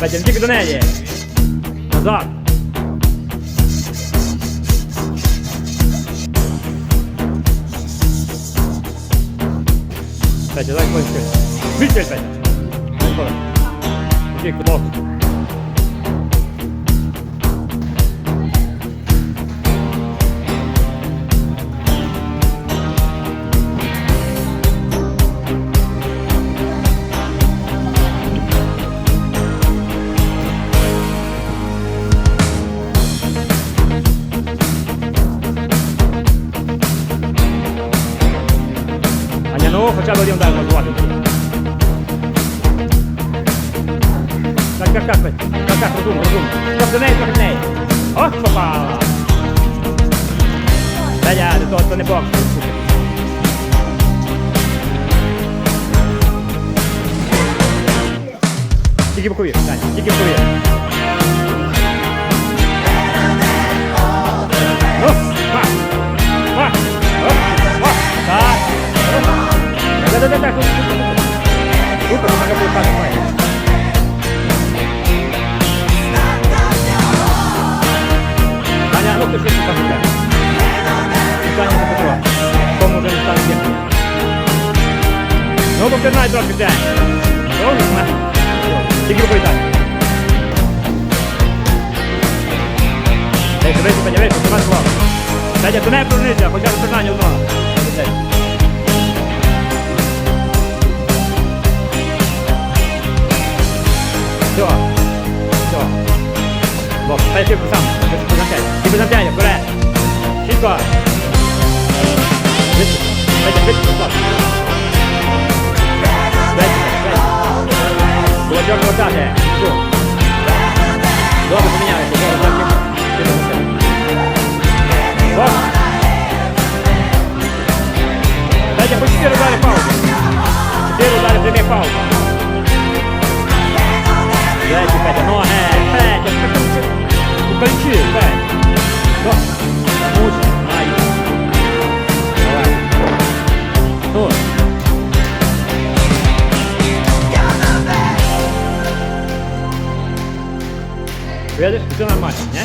Петя, тільки до неї. Назад. Петя, дай кончик. Відстіль, Петя. Дай коло. Іди, будь ласка. Ну хоча б один удар можувати. Так, так, так, Так, так, розумно, розумно. Трохи до неї, трохи до неї. Ох, попала. Та я, то, то не бокс. слухай. Тільки бокові, Таня, тільки бокові. Так, так, так, так, Супер, вона буде так, файно. Таня, ну ти що ти кажете? Таня не Петро. Кому вже не стане дівчиною. Ну, попинай трохи день. Добре, не? Тільки рукою Таня. Ей, дивися, Петя, вийшов, тримай слово. Петя, до неї повернися, хоча б питання одного. Молодець. Все. Все. Вот, пойди сам. Ти без натягнення, вперед. Чітко. Вище. Петя, вище, стоп. Вище, вище. Кулачок хватати. Все. Добре, поміняйся. Добре, так, тихо. Тихо, тихо. Стоп. По 4 удари паузу. 4 удари прямі паузу. Видиш, все нормально, не?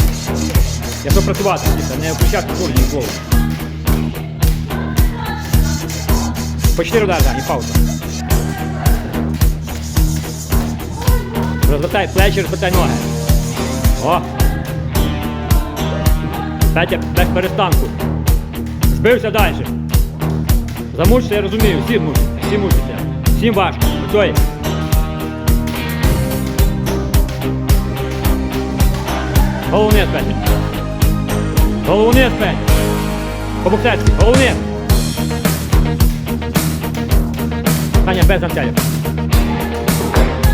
Я то працювати, не включати курні голову. По 4 удари, да, не пауза. Розвертай плечі, розвертай ноги. О! Петя, без перестанку. Збився далі. Замучишся, я розумію, всі мучаться, всі мучаться. Всім важко. Готові? Голову вниз, Петя. Голову вниз, Петя. По-боксерськи, голову вниз. Таня, без гантелів.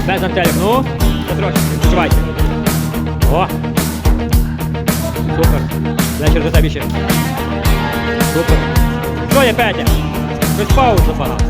Без гантелів, ну, потрошки, відчувайте. О! Супер. Вечір до тебе ще. Супер. Що є, Петя? Щось паузу багато.